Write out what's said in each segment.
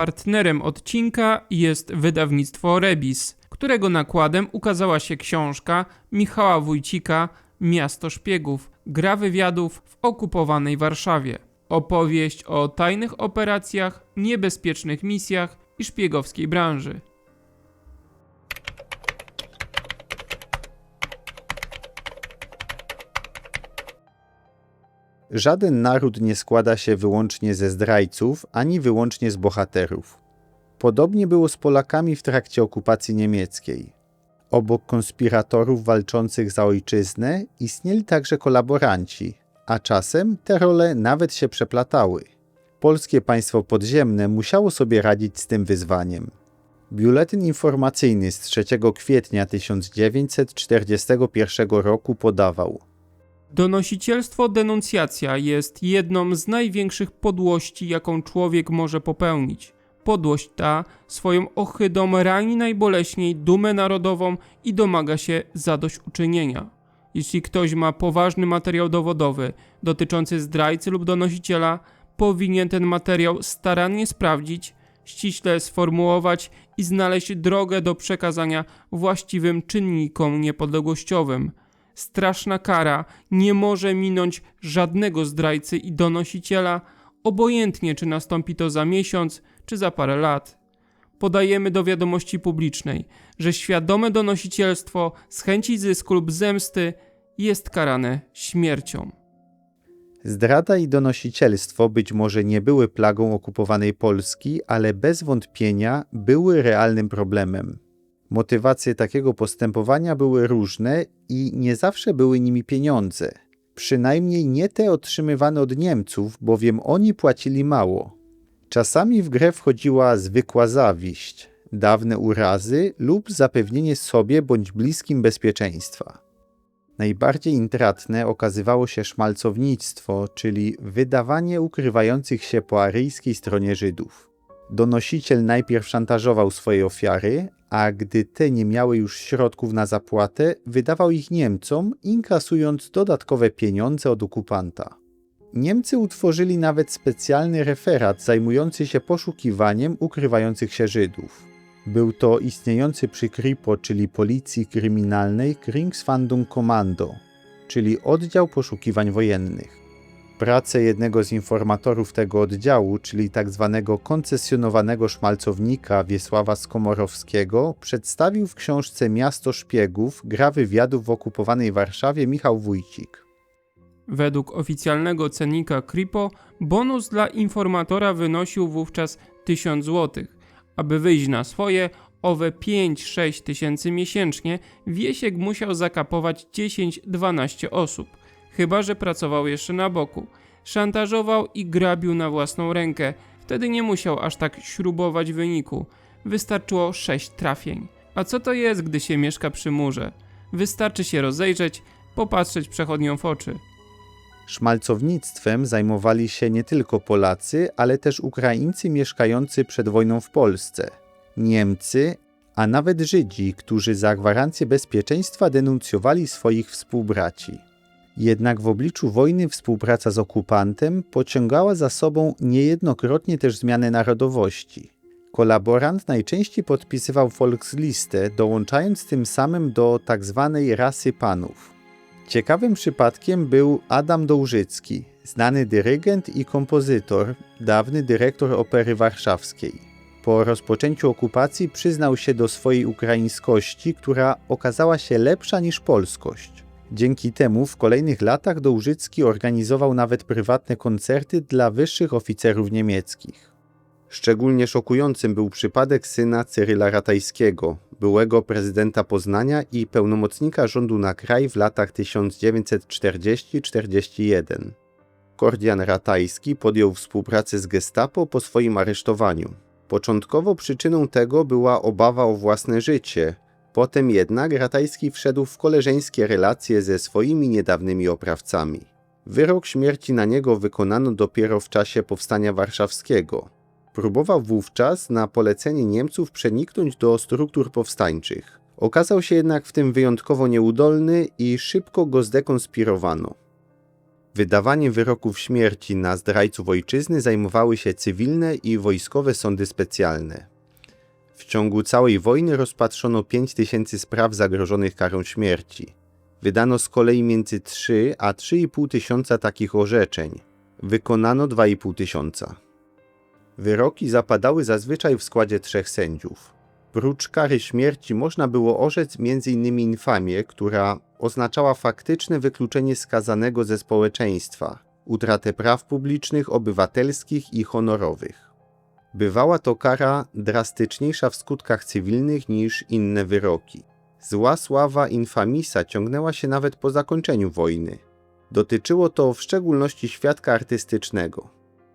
Partnerem odcinka jest wydawnictwo Rebis, którego nakładem ukazała się książka Michała Wójcika Miasto Szpiegów Gra wywiadów w okupowanej Warszawie. Opowieść o tajnych operacjach, niebezpiecznych misjach i szpiegowskiej branży. Żaden naród nie składa się wyłącznie ze zdrajców, ani wyłącznie z bohaterów. Podobnie było z Polakami w trakcie okupacji niemieckiej. Obok konspiratorów walczących za ojczyznę istnieli także kolaboranci, a czasem te role nawet się przeplatały. Polskie państwo podziemne musiało sobie radzić z tym wyzwaniem. Biuletyn informacyjny z 3 kwietnia 1941 roku podawał – Donosicielstwo denuncjacja jest jedną z największych podłości, jaką człowiek może popełnić. Podłość ta swoją ohydą rani najboleśniej dumę narodową i domaga się zadośćuczynienia. Jeśli ktoś ma poważny materiał dowodowy dotyczący zdrajcy lub donosiciela, powinien ten materiał starannie sprawdzić, ściśle sformułować i znaleźć drogę do przekazania właściwym czynnikom niepodległościowym. Straszna kara nie może minąć żadnego zdrajcy i donosiciela, obojętnie czy nastąpi to za miesiąc czy za parę lat. Podajemy do wiadomości publicznej, że świadome donosicielstwo z chęci zysku lub zemsty jest karane śmiercią. Zdrada i donosicielstwo być może nie były plagą okupowanej Polski, ale bez wątpienia były realnym problemem. Motywacje takiego postępowania były różne i nie zawsze były nimi pieniądze. Przynajmniej nie te otrzymywane od Niemców, bowiem oni płacili mało. Czasami w grę wchodziła zwykła zawiść, dawne urazy lub zapewnienie sobie bądź bliskim bezpieczeństwa. Najbardziej intratne okazywało się szmalcownictwo, czyli wydawanie ukrywających się po aryjskiej stronie Żydów. Donosiciel najpierw szantażował swoje ofiary, a gdy te nie miały już środków na zapłatę, wydawał ich Niemcom, inkasując dodatkowe pieniądze od okupanta. Niemcy utworzyli nawet specjalny referat zajmujący się poszukiwaniem ukrywających się Żydów. Był to istniejący przy Kripo, czyli Policji Kryminalnej Kringsfandung Kommando, czyli oddział poszukiwań wojennych. Pracę jednego z informatorów tego oddziału, czyli tzw. Tak koncesjonowanego szmalcownika Wiesława Skomorowskiego, przedstawił w książce Miasto Szpiegów gra wywiadów w okupowanej Warszawie Michał Wójcik. Według oficjalnego cennika Kripo bonus dla informatora wynosił wówczas 1000 zł. Aby wyjść na swoje, owe 5-6 tysięcy miesięcznie, Wiesiek musiał zakapować 10-12 osób chyba że pracował jeszcze na boku. Szantażował i grabił na własną rękę. Wtedy nie musiał aż tak śrubować wyniku. Wystarczyło 6 trafień. A co to jest, gdy się mieszka przy murze? Wystarczy się rozejrzeć, popatrzeć przechodniom w oczy. Szmalcownictwem zajmowali się nie tylko Polacy, ale też Ukraińcy mieszkający przed wojną w Polsce, Niemcy, a nawet Żydzi, którzy za gwarancję bezpieczeństwa denuncjowali swoich współbraci. Jednak w obliczu wojny współpraca z okupantem pociągała za sobą niejednokrotnie też zmianę narodowości. Kolaborant najczęściej podpisywał Volkslistę, dołączając tym samym do tzw. Tak rasy panów. Ciekawym przypadkiem był Adam Dołżycki, znany dyrygent i kompozytor, dawny dyrektor Opery Warszawskiej. Po rozpoczęciu okupacji przyznał się do swojej ukraińskości, która okazała się lepsza niż polskość. Dzięki temu w kolejnych latach Dołżycki organizował nawet prywatne koncerty dla wyższych oficerów niemieckich. Szczególnie szokującym był przypadek syna Cyryla Ratajskiego, byłego prezydenta Poznania i pełnomocnika rządu na kraj w latach 1940-41. Kordian Ratajski podjął współpracę z Gestapo po swoim aresztowaniu. Początkowo przyczyną tego była obawa o własne życie, Potem jednak Ratajski wszedł w koleżeńskie relacje ze swoimi niedawnymi oprawcami. Wyrok śmierci na niego wykonano dopiero w czasie powstania warszawskiego. Próbował wówczas na polecenie Niemców przeniknąć do struktur powstańczych. Okazał się jednak w tym wyjątkowo nieudolny i szybko go zdekonspirowano. Wydawaniem wyroków śmierci na zdrajców ojczyzny zajmowały się cywilne i wojskowe sądy specjalne. W ciągu całej wojny rozpatrzono 5 tysięcy spraw zagrożonych karą śmierci. Wydano z kolei między 3 a 3,5 tysiąca takich orzeczeń. Wykonano 2,5 tysiąca. Wyroki zapadały zazwyczaj w składzie trzech sędziów. Prócz kary śmierci można było orzec m.in. infamię, która oznaczała faktyczne wykluczenie skazanego ze społeczeństwa, utratę praw publicznych, obywatelskich i honorowych. Bywała to kara drastyczniejsza w skutkach cywilnych niż inne wyroki. Zła sława infamisa ciągnęła się nawet po zakończeniu wojny. Dotyczyło to w szczególności świadka artystycznego.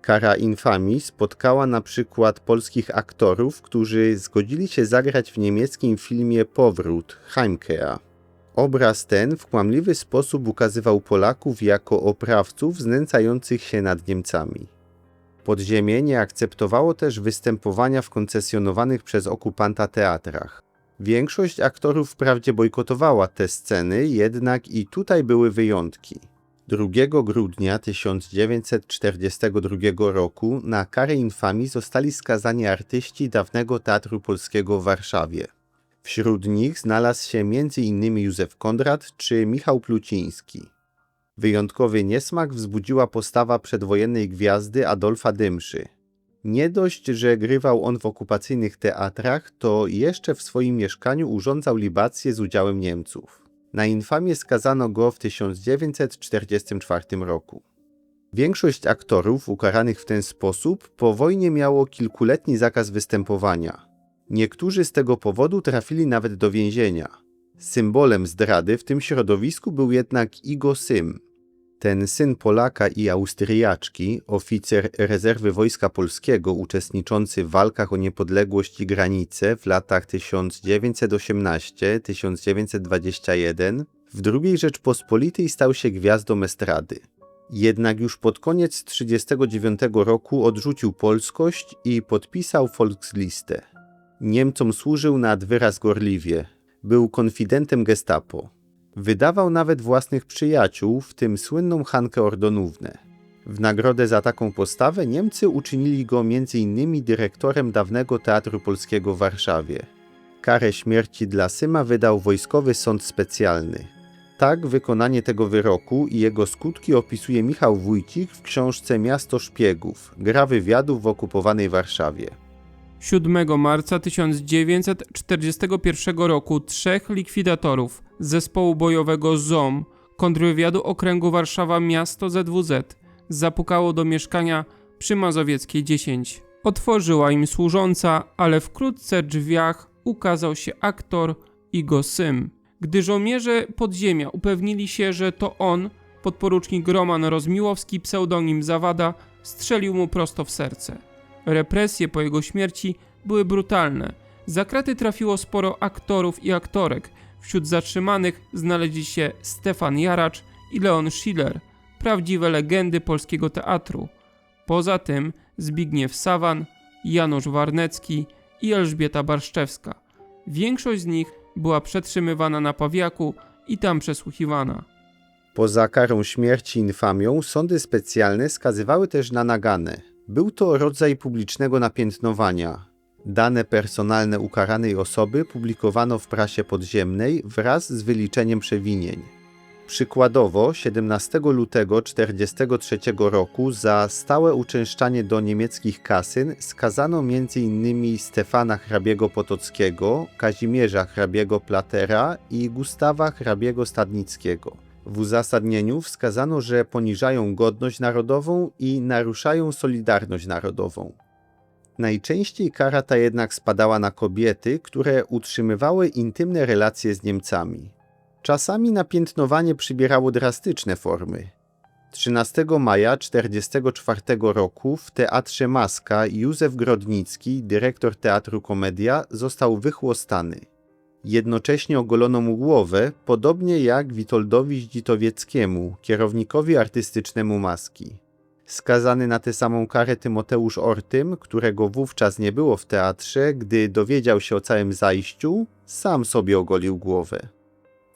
Kara infamii spotkała na przykład polskich aktorów, którzy zgodzili się zagrać w niemieckim filmie Powrót Heimkehr. Obraz ten w kłamliwy sposób ukazywał Polaków jako oprawców znęcających się nad Niemcami. Podziemie nie akceptowało też występowania w koncesjonowanych przez okupanta teatrach. Większość aktorów wprawdzie bojkotowała te sceny, jednak i tutaj były wyjątki. 2 grudnia 1942 roku na karę infamii zostali skazani artyści dawnego Teatru Polskiego w Warszawie. Wśród nich znalazł się m.in. Józef Kondrat czy Michał Pluciński. Wyjątkowy niesmak wzbudziła postawa przedwojennej gwiazdy Adolfa Dymszy. Nie dość, że grywał on w okupacyjnych teatrach, to jeszcze w swoim mieszkaniu urządzał libacje z udziałem Niemców. Na infamię skazano go w 1944 roku. Większość aktorów ukaranych w ten sposób po wojnie miało kilkuletni zakaz występowania. Niektórzy z tego powodu trafili nawet do więzienia. Symbolem zdrady w tym środowisku był jednak Igo Sym. Ten syn Polaka i Austriaczki, oficer rezerwy Wojska Polskiego uczestniczący w walkach o niepodległość i granice w latach 1918-1921, w II Rzeczpospolitej stał się gwiazdą estrady. Jednak już pod koniec 1939 roku odrzucił polskość i podpisał Volkslistę. Niemcom służył nad wyraz gorliwie. Był konfidentem gestapo. Wydawał nawet własnych przyjaciół, w tym słynną Hankę Ordonównę. W nagrodę za taką postawę Niemcy uczynili go m.in. dyrektorem dawnego Teatru Polskiego w Warszawie. Karę śmierci dla Syma wydał Wojskowy Sąd Specjalny. Tak wykonanie tego wyroku i jego skutki opisuje Michał Wójcik w książce Miasto Szpiegów, gra wywiadów w okupowanej Warszawie. 7 marca 1941 roku trzech likwidatorów zespołu bojowego ZOM kontrwywiadu okręgu Warszawa Miasto ZWZ zapukało do mieszkania przy Mazowieckiej 10. Otworzyła im służąca, ale wkrótce drzwiach ukazał się aktor Igo Sym. Gdy żołnierze podziemia upewnili się, że to on, podporucznik Roman Rozmiłowski, pseudonim Zawada, strzelił mu prosto w serce. Represje po jego śmierci były brutalne. Za kraty trafiło sporo aktorów i aktorek. Wśród zatrzymanych znaleźli się Stefan Jaracz i Leon Schiller, prawdziwe legendy polskiego teatru. Poza tym Zbigniew Sawan, Janusz Warnecki i Elżbieta Barszczewska. Większość z nich była przetrzymywana na Pawiaku i tam przesłuchiwana. Poza karą śmierci infamią, sądy specjalne skazywały też na naganę. Był to rodzaj publicznego napiętnowania. Dane personalne ukaranej osoby publikowano w prasie podziemnej wraz z wyliczeniem przewinień. Przykładowo 17 lutego 1943 roku za stałe uczęszczanie do niemieckich kasyn skazano m.in. Stefana hrabiego Potockiego, Kazimierza hrabiego Platera i Gustawa hrabiego Stadnickiego. W uzasadnieniu wskazano, że poniżają godność narodową i naruszają solidarność narodową. Najczęściej kara ta jednak spadała na kobiety, które utrzymywały intymne relacje z Niemcami. Czasami napiętnowanie przybierało drastyczne formy. 13 maja 1944 roku w Teatrze Maska Józef Grodnicki, dyrektor Teatru Komedia, został wychłostany. Jednocześnie ogolono mu głowę, podobnie jak Witoldowi Zdzitowieckiemu, kierownikowi artystycznemu Maski. Skazany na tę samą karę Tymoteusz Ortym, którego wówczas nie było w teatrze, gdy dowiedział się o całym zajściu, sam sobie ogolił głowę.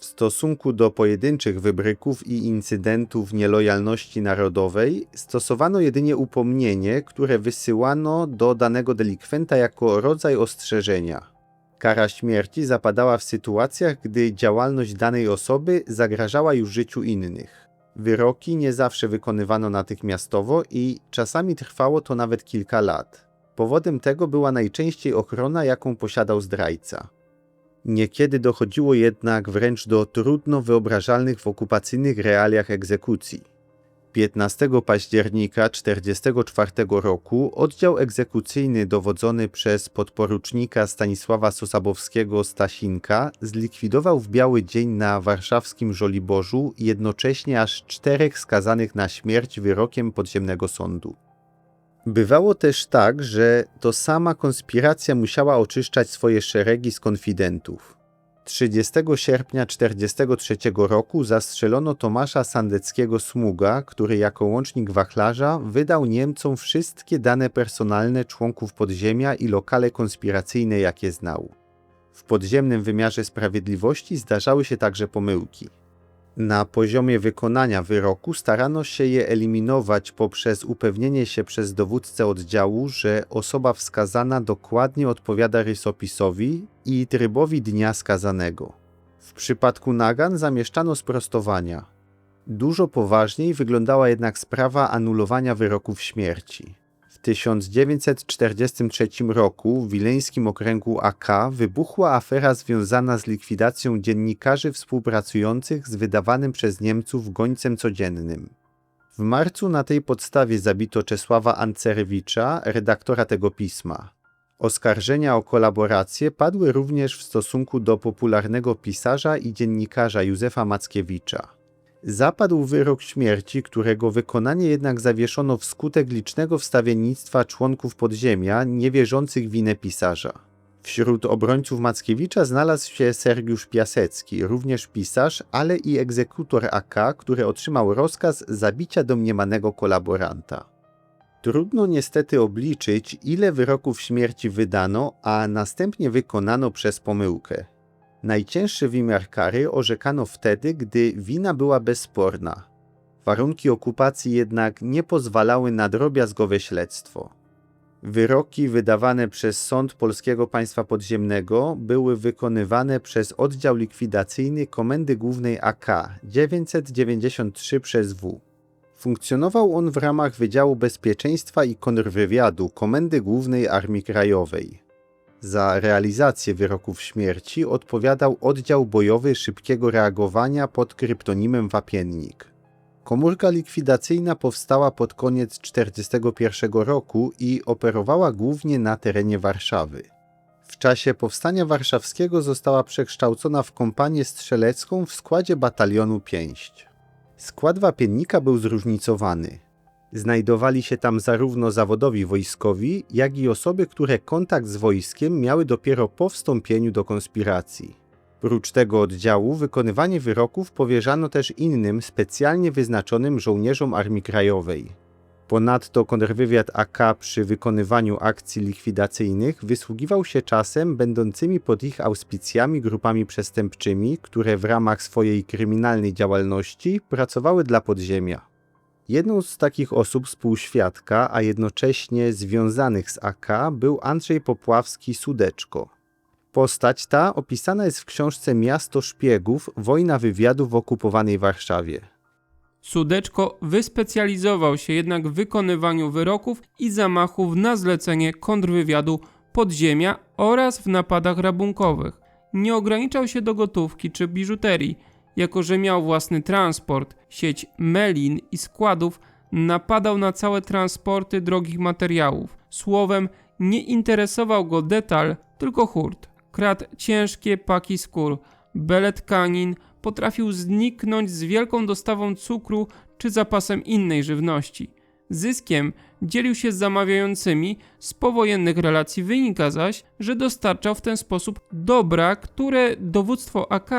W stosunku do pojedynczych wybryków i incydentów nielojalności narodowej stosowano jedynie upomnienie, które wysyłano do danego delikwenta jako rodzaj ostrzeżenia. Kara śmierci zapadała w sytuacjach, gdy działalność danej osoby zagrażała już życiu innych. Wyroki nie zawsze wykonywano natychmiastowo i czasami trwało to nawet kilka lat. Powodem tego była najczęściej ochrona, jaką posiadał zdrajca. Niekiedy dochodziło jednak wręcz do trudno wyobrażalnych w okupacyjnych realiach egzekucji. 15 października 1944 roku oddział egzekucyjny dowodzony przez podporucznika Stanisława Sosabowskiego Stasinka zlikwidował w biały dzień na warszawskim Żoliborzu jednocześnie aż czterech skazanych na śmierć wyrokiem podziemnego sądu. Bywało też tak, że to sama konspiracja musiała oczyszczać swoje szeregi z konfidentów. 30 sierpnia 1943 roku zastrzelono Tomasza Sandeckiego Smuga, który jako łącznik wachlarza wydał Niemcom wszystkie dane personalne członków podziemia i lokale konspiracyjne, jakie znał. W podziemnym wymiarze sprawiedliwości zdarzały się także pomyłki. Na poziomie wykonania wyroku starano się je eliminować poprzez upewnienie się przez dowódcę oddziału, że osoba wskazana dokładnie odpowiada rysopisowi i trybowi dnia skazanego. W przypadku nagan zamieszczano sprostowania. Dużo poważniej wyglądała jednak sprawa anulowania wyroków śmierci. W 1943 roku w wileńskim okręgu AK wybuchła afera związana z likwidacją dziennikarzy współpracujących z wydawanym przez Niemców gońcem codziennym. W marcu na tej podstawie zabito Czesława Ancerewicza, redaktora tego pisma. Oskarżenia o kolaborację padły również w stosunku do popularnego pisarza i dziennikarza Józefa Mackiewicza. Zapadł wyrok śmierci, którego wykonanie jednak zawieszono wskutek licznego wstawiennictwa członków podziemia niewierzących winę pisarza. Wśród obrońców Mackiewicza znalazł się Sergiusz Piasecki, również pisarz, ale i egzekutor AK, który otrzymał rozkaz zabicia domniemanego kolaboranta. Trudno niestety obliczyć, ile wyroków śmierci wydano, a następnie wykonano przez pomyłkę. Najcięższy wymiar kary orzekano wtedy, gdy wina była bezsporna. Warunki okupacji jednak nie pozwalały na drobiazgowe śledztwo. Wyroki wydawane przez Sąd Polskiego Państwa Podziemnego były wykonywane przez oddział likwidacyjny Komendy Głównej AK 993 przez W. Funkcjonował on w ramach Wydziału Bezpieczeństwa i Kontrwywiadu Komendy Głównej Armii Krajowej. Za realizację wyroków śmierci odpowiadał oddział bojowy szybkiego reagowania pod kryptonimem Wapiennik. Komórka likwidacyjna powstała pod koniec 1941 roku i operowała głównie na terenie Warszawy. W czasie powstania warszawskiego została przekształcona w kompanię strzelecką w składzie batalionu Pięść. Skład wapiennika był zróżnicowany. Znajdowali się tam zarówno zawodowi wojskowi, jak i osoby, które kontakt z wojskiem miały dopiero po wstąpieniu do konspiracji. Prócz tego oddziału wykonywanie wyroków powierzano też innym, specjalnie wyznaczonym żołnierzom Armii Krajowej. Ponadto kontrwywiad AK przy wykonywaniu akcji likwidacyjnych wysługiwał się czasem będącymi pod ich auspicjami grupami przestępczymi, które w ramach swojej kryminalnej działalności pracowały dla podziemia. Jedną z takich osób współświadka, a jednocześnie związanych z AK był Andrzej Popławski Sudeczko. Postać ta opisana jest w książce Miasto Szpiegów Wojna wywiadu w okupowanej Warszawie. Sudeczko wyspecjalizował się jednak w wykonywaniu wyroków i zamachów na zlecenie kontrwywiadu podziemia oraz w napadach rabunkowych. Nie ograniczał się do gotówki czy biżuterii. Jako, że miał własny transport, sieć melin i składów, napadał na całe transporty drogich materiałów. Słowem, nie interesował go detal, tylko hurt. Kradł ciężkie paki skór, bele tkanin, potrafił zniknąć z wielką dostawą cukru czy zapasem innej żywności. Zyskiem dzielił się z zamawiającymi, z powojennych relacji wynika zaś, że dostarczał w ten sposób dobra, które dowództwo AK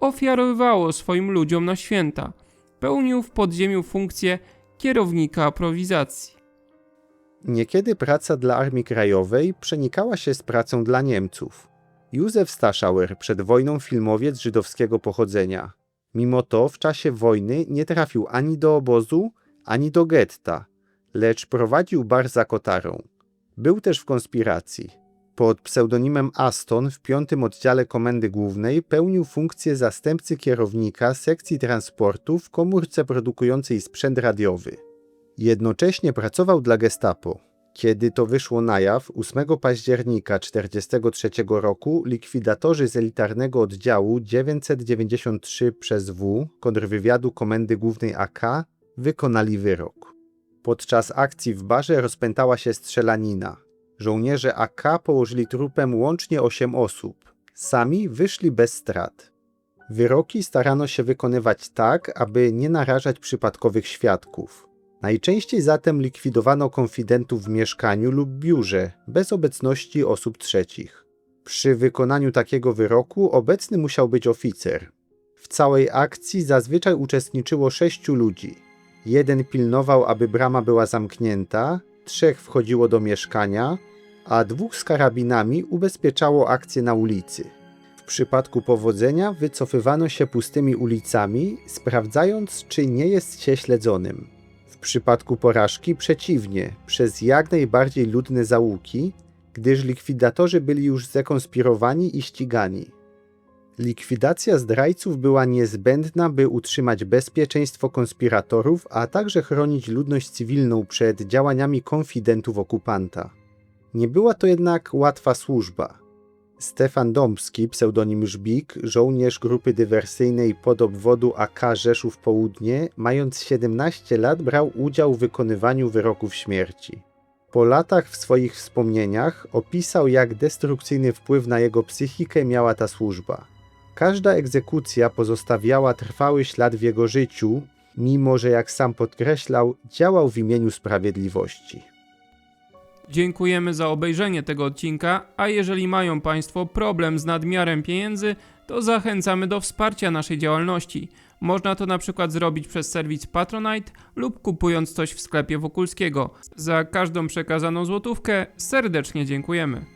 ofiarowywało swoim ludziom na święta. Pełnił w podziemiu funkcję kierownika aprowizacji. Niekiedy praca dla Armii Krajowej przenikała się z pracą dla Niemców. Józef Staszauer, przed wojną filmowiec żydowskiego pochodzenia. Mimo to w czasie wojny nie trafił ani do obozu, ani do getta, lecz prowadził bar za kotarą. Był też w konspiracji. Pod pseudonimem Aston w piątym oddziale Komendy Głównej pełnił funkcję zastępcy kierownika sekcji transportu w komórce produkującej sprzęt radiowy. Jednocześnie pracował dla Gestapo. Kiedy to wyszło na jaw, 8 października 1943 roku likwidatorzy z elitarnego oddziału 993 przez W kontrwywiadu Komendy Głównej AK wykonali wyrok. Podczas akcji w barze rozpętała się strzelanina. Żołnierze AK położyli trupem łącznie 8 osób. Sami wyszli bez strat. Wyroki starano się wykonywać tak, aby nie narażać przypadkowych świadków. Najczęściej zatem likwidowano konfidentów w mieszkaniu lub biurze, bez obecności osób trzecich. Przy wykonaniu takiego wyroku obecny musiał być oficer. W całej akcji zazwyczaj uczestniczyło sześciu ludzi. Jeden pilnował, aby brama była zamknięta, trzech wchodziło do mieszkania, a dwóch z karabinami ubezpieczało akcję na ulicy. W przypadku powodzenia wycofywano się pustymi ulicami, sprawdzając, czy nie jest się śledzonym. W przypadku porażki przeciwnie, przez jak najbardziej ludne załuki, gdyż likwidatorzy byli już zakonspirowani i ścigani. Likwidacja zdrajców była niezbędna, by utrzymać bezpieczeństwo konspiratorów, a także chronić ludność cywilną przed działaniami konfidentów okupanta. Nie była to jednak łatwa służba. Stefan Dąbski, pseudonim Żbik, żołnierz grupy dywersyjnej pod obwodu AK Rzeszów Południe, mając 17 lat brał udział w wykonywaniu wyroków śmierci. Po latach w swoich wspomnieniach opisał, jak destrukcyjny wpływ na jego psychikę miała ta służba. Każda egzekucja pozostawiała trwały ślad w jego życiu, mimo że, jak sam podkreślał, działał w imieniu sprawiedliwości. Dziękujemy za obejrzenie tego odcinka, a jeżeli mają Państwo problem z nadmiarem pieniędzy, to zachęcamy do wsparcia naszej działalności. Można to na przykład zrobić przez serwis Patronite lub kupując coś w sklepie Wokulskiego. Za każdą przekazaną złotówkę serdecznie dziękujemy.